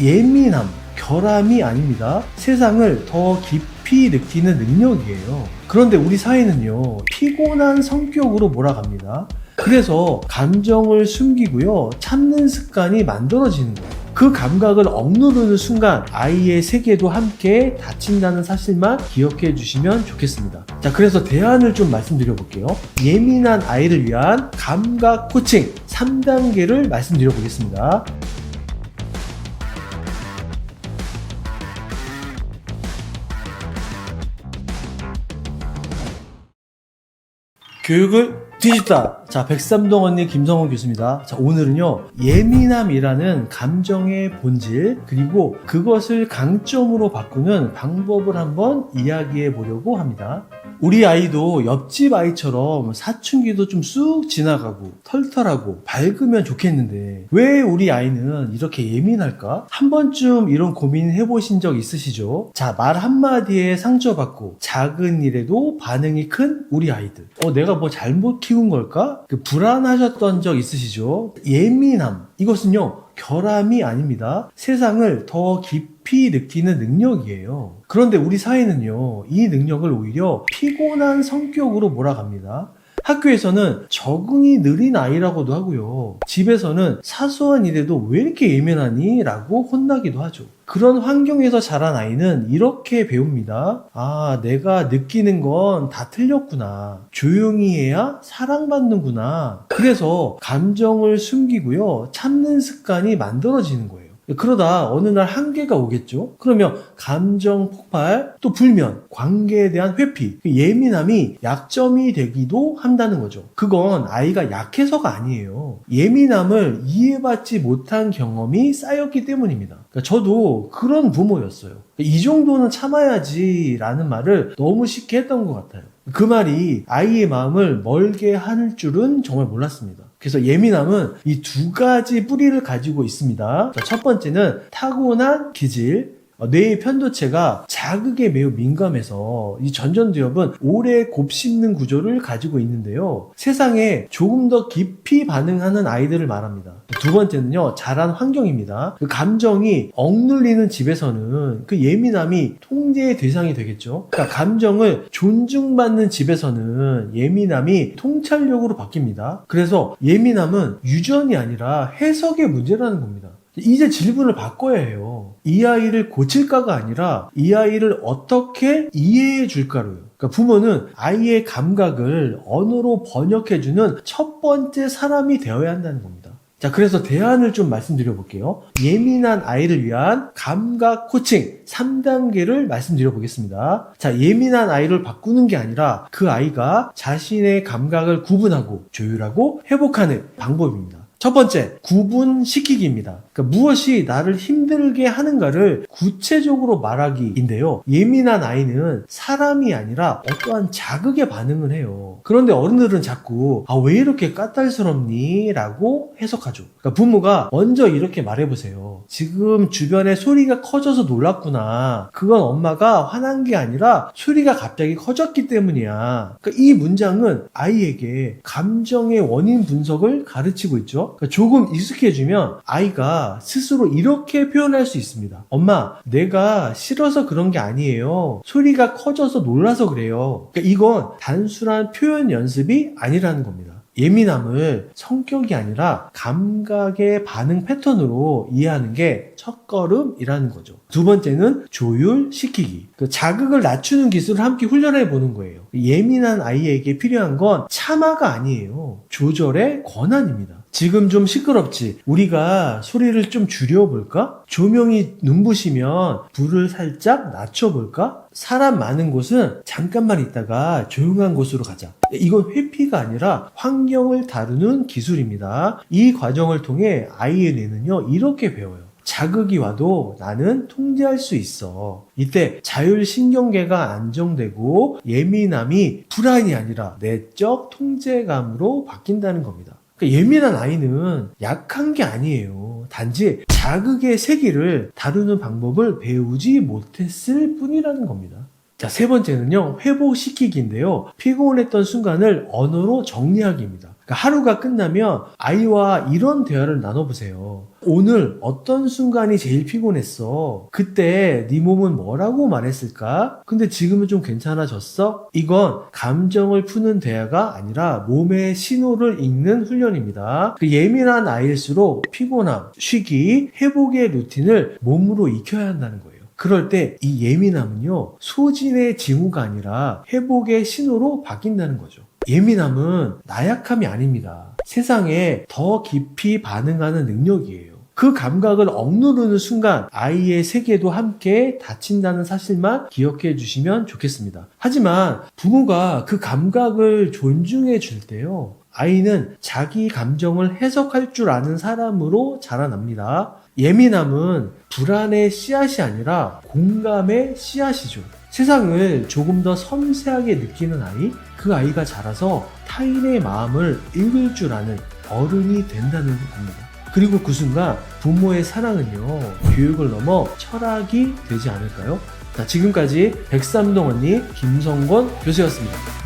예민함, 결함이 아닙니다. 세상을 더 깊이 느끼는 능력이에요. 그런데 우리 사회는요, 피곤한 성격으로 몰아갑니다. 그래서 감정을 숨기고요, 참는 습관이 만들어지는 거예요. 그 감각을 억누르는 순간 아이의 세계도 함께 닫힌다는 사실만 기억해 주시면 좋겠습니다. 자, 그래서 대안을 좀 말씀드려 볼게요. 예민한 아이를 위한 감각 코칭 3단계를 말씀드려 보겠습니다. 교육을 뒤집다. 자, 백삼동 언니 김성호 교수입니다. 자, 오늘은요, 예민함이라는 감정의 본질, 그리고 그것을 강점으로 바꾸는 방법을 한번 이야기해 보려고 합니다. 우리 아이도 옆집 아이처럼 사춘기도 좀 쑥 지나가고 털털하고 밝으면 좋겠는데 왜 우리 아이는 이렇게 예민할까? 한 번쯤 이런 고민 해보신 적 있으시죠? 자, 말 한마디에 상처받고 작은 일에도 반응이 큰 우리 아이들. 어, 내가 뭐 잘못 키운 걸까? 그 불안하셨던 적 있으시죠? 예민함. 이것은요, 결함이 아닙니다. 세상을 더 깊 이 느끼는 능력이에요. 그런데 우리 사회는요, 이 능력을 오히려 피곤한 성격으로 몰아갑니다. 학교에서는 적응이 느린 아이라고도 하고요. 집에서는 사소한 일에도 왜 이렇게 예민하니? 라고 혼나기도 하죠. 그런 환경에서 자란 아이는 이렇게 배웁니다. 아, 내가 느끼는 건 다 틀렸구나. 조용히 해야 사랑받는구나. 그래서 감정을 숨기고요. 참는 습관이 만들어지는 거예요. 그러다 어느 날 한계가 오겠죠? 그러면 감정 폭발, 또 불면, 관계에 대한 회피, 그 예민함이 약점이 되기도 한다는 거죠. 그건 아이가 약해서가 아니에요. 예민함을 이해받지 못한 경험이 쌓였기 때문입니다. 그러니까 저도 그런 부모였어요. 이 정도는 참아야지라는 말을 너무 쉽게 했던 것 같아요. 그 말이 아이의 마음을 멀게 할 줄은 정말 몰랐습니다. 그래서 예민함은 이 두 가지 뿌리를 가지고 있습니다. 자, 첫 번째는 타고난 기질, 어, 뇌의 편도체가 자극에 매우 민감해서 이 전전두엽은 오래 곱씹는 구조를 가지고 있는데요. 세상에 조금 더 깊이 반응하는 아이들을 말합니다. 두 번째는요, 자란 환경입니다. 그 감정이 억눌리는 집에서는 그 예민함이 통제의 대상이 되겠죠. 그러니까 감정을 존중받는 집에서는 예민함이 통찰력으로 바뀝니다. 그래서 예민함은 유전이 아니라 해석의 문제라는 겁니다. 이제 질문을 바꿔야 해요. 이 아이를 고칠까가 아니라 이 아이를 어떻게 이해해 줄까로요. 그러니까 부모는 아이의 감각을 언어로 번역해 주는 첫 번째 사람이 되어야 한다는 겁니다. 자, 그래서 대안을 좀 말씀드려 볼게요. 예민한 아이를 위한 감각 코칭 3단계를 말씀드려 보겠습니다. 자, 예민한 아이를 바꾸는 게 아니라 그 아이가 자신의 감각을 구분하고 조율하고 회복하는 방법입니다. 첫 번째, 구분시키기입니다. 그러니까 무엇이 나를 힘들게 하는가를 구체적으로 말하기인데요. 예민한 아이는 사람이 아니라 어떠한 자극에 반응을 해요. 그런데 어른들은 자꾸, 아, 왜 이렇게 까탈스럽니? 라고 해석하죠. 그러니까 부모가 먼저 이렇게 말해보세요. 지금 주변에 소리가 커져서 놀랐구나. 그건 엄마가 화난 게 아니라 소리가 갑자기 커졌기 때문이야. 그러니까 이 문장은 아이에게 감정의 원인 분석을 가르치고 있 죠. 그러니까 조금 익숙해지면 아이가 스스로 이렇게 표현할 수 있습니다. 엄마, 내가 싫어서 그런 게 아니에요. 소리가 커져서 놀라서 그래요. 그러니까 이건 단순한 표현 연습이 아니라는 겁니다. 예민함을 성격이 아니라 감각의 반응 패턴으로 이해하는 게 첫걸음이라는 거죠. 두 번째는 조율시키기. 그 자극을 낮추는 기술을 함께 훈련해 보는 거예요. 예민한 아이에게 필요한 건 참아가 아니에요. 조절의 권한입니다. 지금 좀 시끄럽지? 우리가 소리를 좀 줄여볼까? 조명이 눈부시면 불을 살짝 낮춰볼까? 사람 많은 곳은 잠깐만 있다가 조용한 곳으로 가자. 이건 회피가 아니라 환경을 다루는 기술입니다. 이 과정을 통해 아이의 뇌는요, 이렇게 배워요. 자극이 와도 나는 통제할 수 있어. 이때 자율신경계가 안정되고 예민함이 불안이 아니라 내적 통제감으로 바뀐다는 겁니다. 그러니까 예민한 아이는 약한 게 아니에요. 단지 자극의 세기를 다루는 방법을 배우지 못했을 뿐이라는 겁니다. 자, 세 번째는요, 회복시키기인데요. 피곤했던 순간을 언어로 정리하기입니다. 그러니까 하루가 끝나면 아이와 이런 대화를 나눠보세요. 오늘 어떤 순간이 제일 피곤했어? 그때 네 몸은 뭐라고 말했을까? 근데 지금은 좀 괜찮아졌어? 이건 감정을 푸는 대화가 아니라 몸의 신호를 읽는 훈련입니다. 그 예민한 아이일수록 피곤함, 쉬기, 회복의 루틴을 몸으로 익혀야 한다는 거예요. 그럴 때 이 예민함은요, 소진의 징후가 아니라 회복의 신호로 바뀐다는 거죠. 예민함은 나약함이 아닙니다. 세상에 더 깊이 반응하는 능력이에요. 그 감각을 억누르는 순간 아이의 세계도 함께 닫힌다는 사실만 기억해 주시면 좋겠습니다. 하지만 부모가 그 감각을 존중해 줄 때요. 아이는 자기 감정을 해석할 줄 아는 사람으로 자라납니다. 예민함은 불안의 씨앗이 아니라 공감의 씨앗이죠. 세상을 조금 더 섬세하게 느끼는 아이, 그 아이가 자라서 타인의 마음을 읽을 줄 아는 어른이 된다는 겁니다. 그리고 그 순간 부모의 사랑은요, 교육을 넘어 철학이 되지 않을까요? 자, 지금까지 백삼동 언니 김성권 교수였습니다.